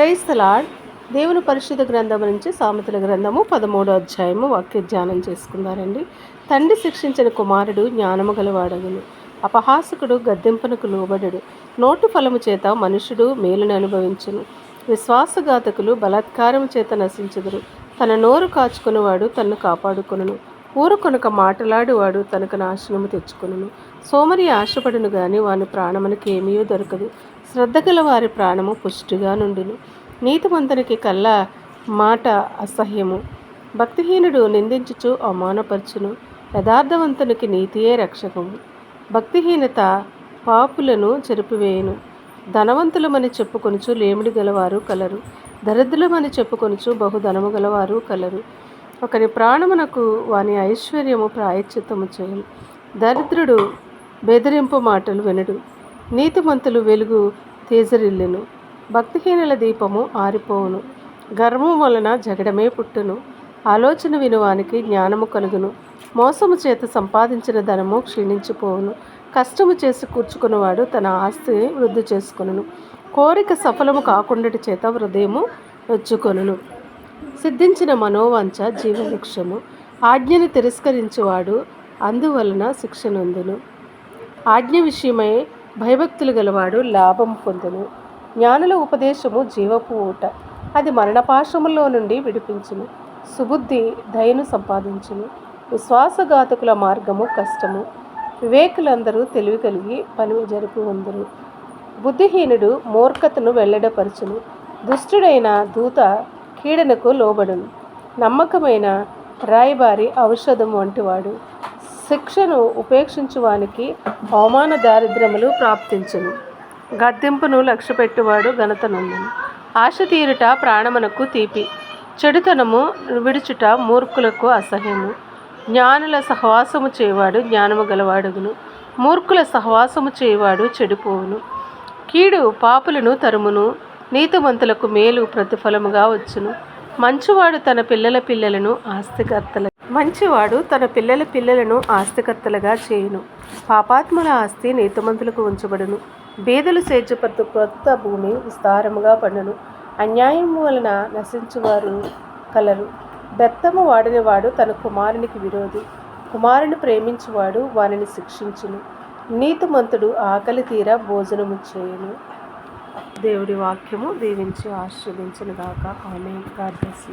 క్రైస్తలాడ్ దేవుని పరిశుద్ధ గ్రంథం నుంచి సామెతల గ్రంథము పదమూడో అధ్యాయము వాక్య ధ్యానం చేసుకున్నారండి తండ్రి శిక్షించిన కుమారుడు జ్ఞానము గలవాడగును. అపహాసకుడు గద్దెంపునకు లోబడడు. నోటు ఫలము చేత మనుషుడు మేలును అనుభవించును. విశ్వాసఘాతకులు బలాత్కారము చేత నశించుదురు. తన నోరు కాచుకునేవాడు తన్ను కాపాడుకొనును. ఊరుకొనక మాటలాడువాడు తనకు నాశనము తెచ్చుకును సోమరి ఆశపడును గాని వాని ప్రాణమునకేమీ దొరకదు. శ్రద్ధ గల వారి ప్రాణము పుష్టిగా నుండును. నీతిమంతునికి కళ్ళ మాట అసహ్యము. భక్తిహీనుడు నిందించుచు అవమానపరచును. యథార్థవంతునికి నీతియే రక్షకము. భక్తిహీనత పాపులను చెరిపివేయును. ధనవంతులమని చెప్పుకొనుచు లేమిడి గలవారు కలరు. దరిద్రులమని చెప్పుకొనుచు బహుధనము గలవారు కలరు. ఒకరి ప్రాణమునకు వాని ఐశ్వర్యము ప్రాయశ్చిత్తము చేయను. దరిద్రుడు బెదిరింపు మాటలు వినడు. నీతిమంతులు వెలుగు తేజరిల్లును. భక్తిహీనుల దీపము ఆరిపోవును. గర్వం వలన జగడమే పుట్టును. ఆలోచన వినువానికి జ్ఞానము కలుగును. మోసము చేత సంపాదించిన ధనము క్షీణించిపోవును. కష్టము చేసి కూర్చుకున్నవాడు తన ఆస్తిని వృద్ధి చేసుకొనును. కోరిక సఫలము కాకుండా చేత హృదయము వచ్చుకొనును సిద్ధించిన మనోవంచ జీవవృక్షము. ఆజ్ఞను తిరస్కరించువాడు అందువలన శిక్షనొందును ఆజ్ఞ విషయమై భయభక్తులు గలవాడు లాభం పొందును. జ్ఞానుల ఉపదేశము జీవపు ఊట. అది మరణపాశములో నుండి విడిపించును. సుబుద్ధి దయను సంపాదించును. విశ్వాసఘాతకుల మార్గము కష్టము. వివేకులందరూ తెలివి కలిగి పని జరుపు ఉందరు. బుద్ధిహీనుడు మూర్ఖతను వెల్లడపరచును. దుష్టుడైన దూత కీడనకు లోబడును. నమ్మకమైన రాయబారి ఔషధం వంటివాడు. శిక్షను ఉపేక్షించువానికి అవమాన దారిద్ర్యములు ప్రాప్తించును. గద్దెంపును లక్ష్యపెట్టువాడు ఘనత ఆశ తీరుట ప్రాణమునకు తీపి. చెడుతనము విడుచుట మూర్ఖులకు అసహ్యము. జ్ఞానుల సహవాసము చేయవాడు జ్ఞానము గలవాడుగును. మూర్ఖుల సహవాసము చేయవాడు చెడిపోవును. కీడు పాపులను తరుమును. నీతిమంతులకు మేలు ప్రతిఫలముగా వచ్చును. మంచివాడు తన పిల్లల పిల్లలను ఆస్తికర్తల మంచివాడు తన పిల్లల పిల్లలను ఆస్తికర్తలుగా చేయును. పాపాత్ముల ఆస్తి నీతిమంతులకు ఉంచబడును. బీదలు సేద్యపత్తు కొత్త భూమి విస్తారముగా పండును. అన్యాయం వలన నశించువారు కలరు. బెత్తము వాడినవాడు తన కుమారునికి విరోధి. కుమారుని ప్రేమించువాడు వానిని శిక్షించును. నీతిమంతుడు ఆకలి తీర భోజనము చేయను. దేవుడి వాక్యము దీవించి ఆశీర్వదించిన గాక ఆమె గాడ్ బ్లెస్